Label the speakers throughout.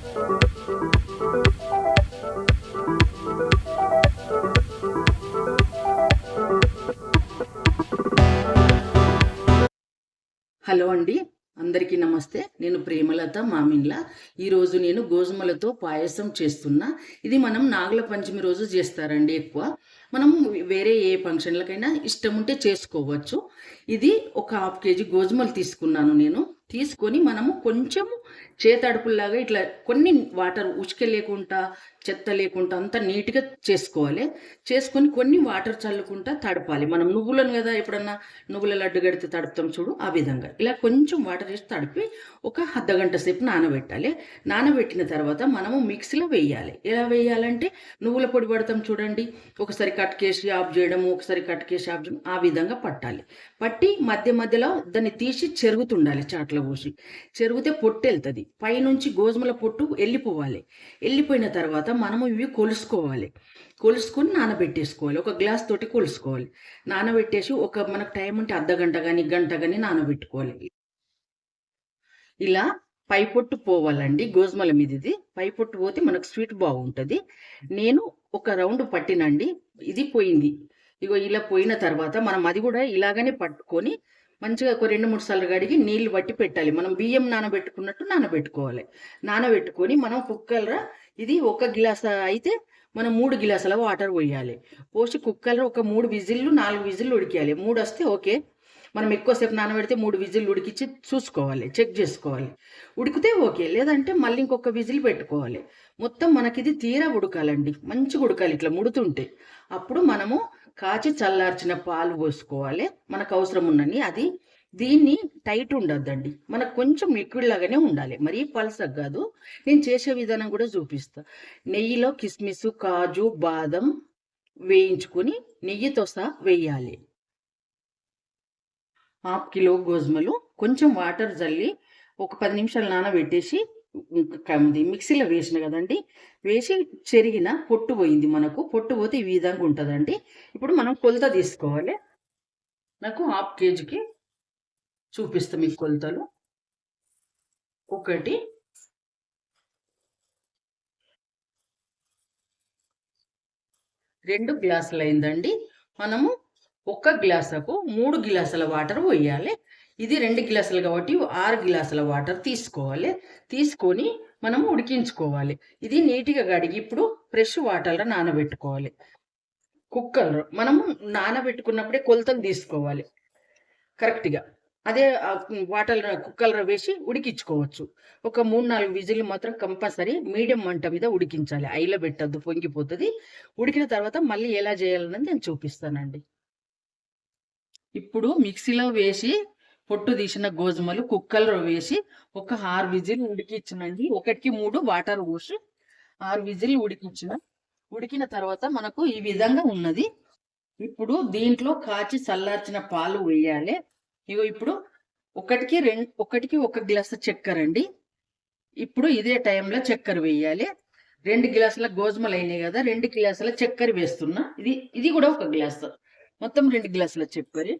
Speaker 1: Hello అండి అందరికీ నమస్తే. నేను ప్రేమలత మామిన్ల. ఈరోజు నేను గోధుమలతో పాయసం చేస్తున్నా. ఇది మనం నాగుల పంచమి రోజు చేస్తారండి ఎక్కువ. మనం వేరే ఏ ఫంక్షన్లకైనా ఇష్టం ఉంటే చేసుకోవచ్చు. ఇది ఒక హాఫ్ కేజీ గోధుమలు తీసుకున్నాను నేను. తీసుకొని మనము కొంచెము చేతడుపుల్లాగా ఇట్లా కొన్ని వాటర్ ఉచిక లేకుండా చెత్త లేకుండా అంతా నీట్గా చేసుకోవాలి. చేసుకొని కొన్ని వాటర్ చల్లుకుంటా తడపాలి. మనం నువ్వులను కదా ఎప్పుడన్నా నువ్వుల లడ్డు గడితే తడుపుతాం చూడు ఆ విధంగా. ఇలా కొంచెం వాటర్ వేసి తడిపి ఒక అర్ధ గంట సేపు నానబెట్టాలి. నానబెట్టిన తర్వాత మనము మిక్సీలో వేయాలి. ఎలా వేయాలంటే నువ్వుల పొడి పడతాం చూడండి. ఒకసారి కట్ కేసి ఆఫ్ చేయడము ఒకసారి కట్ కేసి ఆఫ్ చేయడం ఆ విధంగా పట్టాలి. పట్టి మధ్య మధ్యలో దాన్ని తీసి చెరుగుతుండాలి చాట్లో. పోసి చెరిగితే పొట్టు వెళ్తుంది. పైనుంచి గోధుమల పొట్టు వెళ్ళిపోవాలి. వెళ్ళిపోయిన తర్వాత మనము ఇవి కొలుసుకోవాలి. కొలుసుకొని నానబెట్టేసుకోవాలి. ఒక గ్లాస్ తోటి కొలుసుకోవాలి. నానబెట్టేసి ఒక మనకు టైం ఉంటే అర్ధ గంట కానీ గంట కానీ నానబెట్టుకోవాలి. ఇలా పై పొట్టు పోవాలండి గోధుమల మీదది. పై పొట్టు పోతే మనకు స్వీట్ బాగుంటుంది. నేను ఒక రౌండ్ పట్టినండి. ఇది పోయింది. ఇగో ఇలా పోయిన తర్వాత మనం అది కూడా ఇలాగనే పట్టుకొని మంచిగా ఒక రెండు మూడు సార్లు కడిగి నీళ్ళు బట్టి పెట్టాలి. మనం బియ్యం నానబెట్టుకున్నట్టు నానబెట్టుకోవాలి. నానబెట్టుకొని మనం కుక్కర్ర ఇది ఒక గిలాస అయితే మనం మూడు గిలాసుల వాటర్ పోయాలి. పోసి కుక్కర్లో ఒక మూడు విజిల్లు నాలుగు విజిల్లు ఉడికేయాలి. మూడు వస్తే ఓకే. మనం ఎక్కువసేపు నానబెడితే మూడు విజిల్లు ఉడికించి చూసుకోవాలి చెక్ చేసుకోవాలి. ఉడికితే ఓకే. లేదంటే మళ్ళీ ఇంకొక విజిల్ పెట్టుకోవాలి. మొత్తం మనకిది తీరా ఉడకాలండి. మంచిగా ఉడకాలి. ఇట్లా ముడుతుంటే. అప్పుడు మనము కాచి చల్లార్చిన పాలు పోసుకోవాలి. మనకు అవసరం ఉన్నని అది. దీన్ని టైట్ ఉండొద్దండి. మనకు కొంచెం లిక్విడ్ లాగానే ఉండాలి. మరీ పలసగా కాదు. నేను చేసే విధానం కూడా చూపిస్తా. నెయ్యిలో కిస్మిస్ కాజు బాదం వేయించుకొని నెయ్యితో సహా వేయాలి. హాఫ్ కిలో గోధుమలు కొంచెం వాటర్ చల్లి ఒక పది నిమిషాలు నానబెట్టేసి మిక్సీలో వేసిన కదండి వేసి చెరిగిన పొట్టు పోయింది మనకు. పొట్టు పోతే ఈ విధంగా ఉంటుందండి. ఇప్పుడు మనం కొలత తీసుకోవాలి. నాకు హాఫ్ కేజీకి చూపిస్తాం ఈ కొలతలు. ఒకటి. రెండు గ్లాసులు అయిందండి మనము ఒక్క గ్లాసుకు మూడు గ్లాసుల వాటర్ పోయాలి. ఇది రెండు గ్లాసులు కాబట్టి ఆరు గ్లాసుల వాటర్ తీసుకోవాలి. తీసుకొని మనం ఉడికించుకోవాలి. ఇది నీట్గా కడిగి ఇప్పుడు ఫ్రెష్ వాటర్లో నానబెట్టుకోవాలి. కుక్కర్ మనము నానబెట్టుకున్నప్పుడే కొలతలు తీసుకోవాలి. కరెక్ట్గా. అదే వాటర్ కుక్కర్లో వేసి ఉడికించుకోవచ్చు. ఒక మూడు నాలుగు విజిల్ మాత్రం కంపల్సరీ మీడియం మంట మీద ఉడికించాలి. ఐలో పెట్టద్దు పొంగిపోతుంది. ఉడికిన తర్వాత మళ్ళీ ఎలా చేయాలన్నది నేను చూపిస్తానండి. ఇప్పుడు మిక్సీలో వేసి పొట్టు తీసిన గోధుమలు కుక్కలు వేసి ఒక ఆరు విజిల్ ఉడికించినండి. ఒకటికి మూడు వాటర్ పోసి ఆరు విజిల్ ఉడికించిన. ఉడికిన తర్వాత మనకు ఈ విధంగా ఉన్నది. ఇప్పుడు దీంట్లో కాచి చల్లార్చిన పాలు వేయాలి. ఇగో ఇప్పుడు ఒకటికి రెండు ఒకటికి ఒక గ్లాసు చక్కెర అండి. ఇప్పుడు ఇదే టైంలో చక్కెర వేయాలి. రెండు గ్లాసుల గోధుమలు అయినాయి కదా రెండు గ్లాసుల చక్కెర వేస్తున్నా. ఇది ఇది కూడా ఒక గ్లాసు. మొత్తం రెండు గ్లాసుల చక్కెర.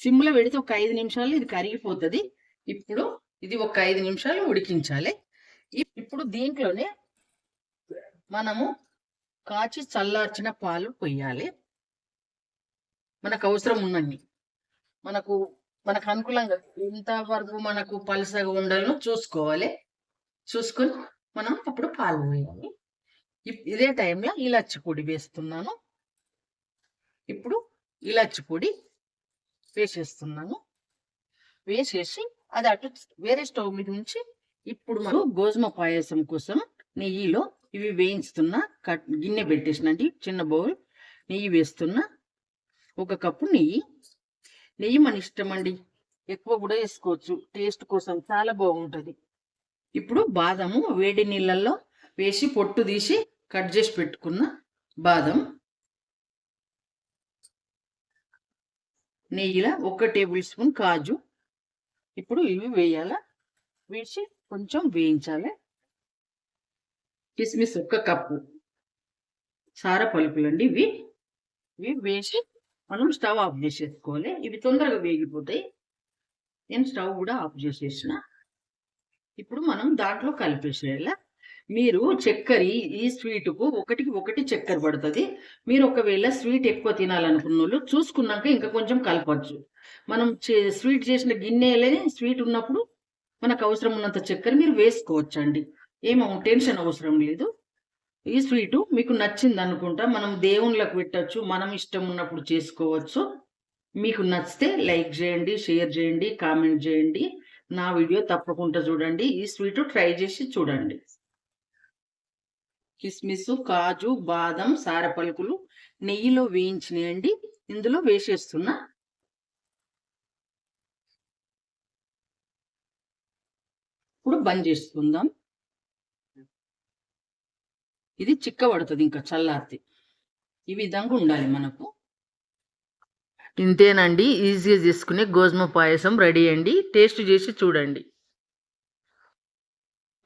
Speaker 1: సిమ్లో పెడితే ఒక ఐదు నిమిషాలు ఇది కరిగిపోతుంది. ఇప్పుడు ఇది ఒక ఐదు నిమిషాలు ఉడికించాలి. ఇప్పుడు దీంట్లోనే మనము కాచి చల్లార్చిన పాలు పొయ్యాలి. మనకు అవసరం ఉన్నన్ని. మనకు మనకు అనుకూలంగా ఎంత వరకు మనకు పలసగా ఉండాలో చూసుకోవాలి. చూసుకొని మనం అప్పుడు పాలు పోయాలి. ఇదే టైంలో ఇలాచి పొడి వేస్తున్నాను. ఇప్పుడు ఇలాచి పొడి వేసేస్తున్నాను వేసేసి అది అటు వేరే స్టవ్ మీద నుంచి ఇప్పుడు మనం గోధుమ పాయసం కోసం నెయ్యిలో ఇవి వేయించుతున్నా కట్ గిన్నె పెట్టేసినండి చిన్న బౌల్ నెయ్యి వేస్తున్నా ఒక కప్పు నెయ్యి. నెయ్యి మన ఇష్టం అండి. ఎక్కువ కూడా వేసుకోవచ్చు. టేస్ట్ కోసం చాలా బాగుంటుంది. ఇప్పుడు బాదము వేడి నీళ్ళల్లో వేసి పొట్టు తీసి కట్ చేసి పెట్టుకున్న బాదం. నెయ్యిలో ఒక టేబుల్ స్పూన్ కాజు. ఇప్పుడు ఇవి వేయాల? వేసి కొంచెం వేయించాలి. కిస్మిస్ ఒక్క కప్పు. సార పలుకులండి ఇవి. ఇవి వేసి మనం స్టవ్ ఆఫ్ చేసేసుకోవాలి. ఇవి తొందరగా వేగిపోతాయి. నేను స్టవ్ కూడా ఆఫ్ చేసేసిన. ఇప్పుడు మనం దాంట్లో కలిపేసేయాలి? మీరు చక్కెర ఈ స్వీట్కు ఒకటికి ఒకటి చక్కెర పడుతుంది. మీరు ఒకవేళ స్వీట్ ఎక్కువ తినాలనుకున్న వాళ్ళు చూసుకున్నాక ఇంకా కొంచెం కలపచ్చు. మనం చే- స్వీట్ చేసిన గిన్నెలనే స్వీట్ ఉన్నప్పుడు మనకు అవసరం ఉన్నంత చక్కెర మీరు వేసుకోవచ్చండి. ఏమో టెన్షన్ అవసరం లేదు. ఈ స్వీటు మీకు నచ్చింది అనుకుంటా మనం దేవుళ్ళకు పెట్టచ్చు మనం ఇష్టం ఉన్నప్పుడు చేసుకోవచ్చు. మీకు నచ్చితే లైక్ చేయండి షేర్ చేయండి కామెంట్ చేయండి. నా వీడియో తప్పకుండా చూడండి. ఈ స్వీట్ ట్రై చేసి చూడండి. కిస్మిస్ కాజు బాదం సారపలుకులు నెయ్యిలో వేయించినాయండి. ఇందులో వేసేస్తున్నా. ఇప్పుడు బంద్ చేసుకుందాం. ఇది చిక్కబడుతుంది ఇంకా చల్లారితే. ఈ విధంగా ఉండాలి మనకు. ఇంతేనండి. ఈజీగా చేసుకునే గోధుమ పాయసం రెడీ అండి. టేస్ట్ చేసి చూడండి.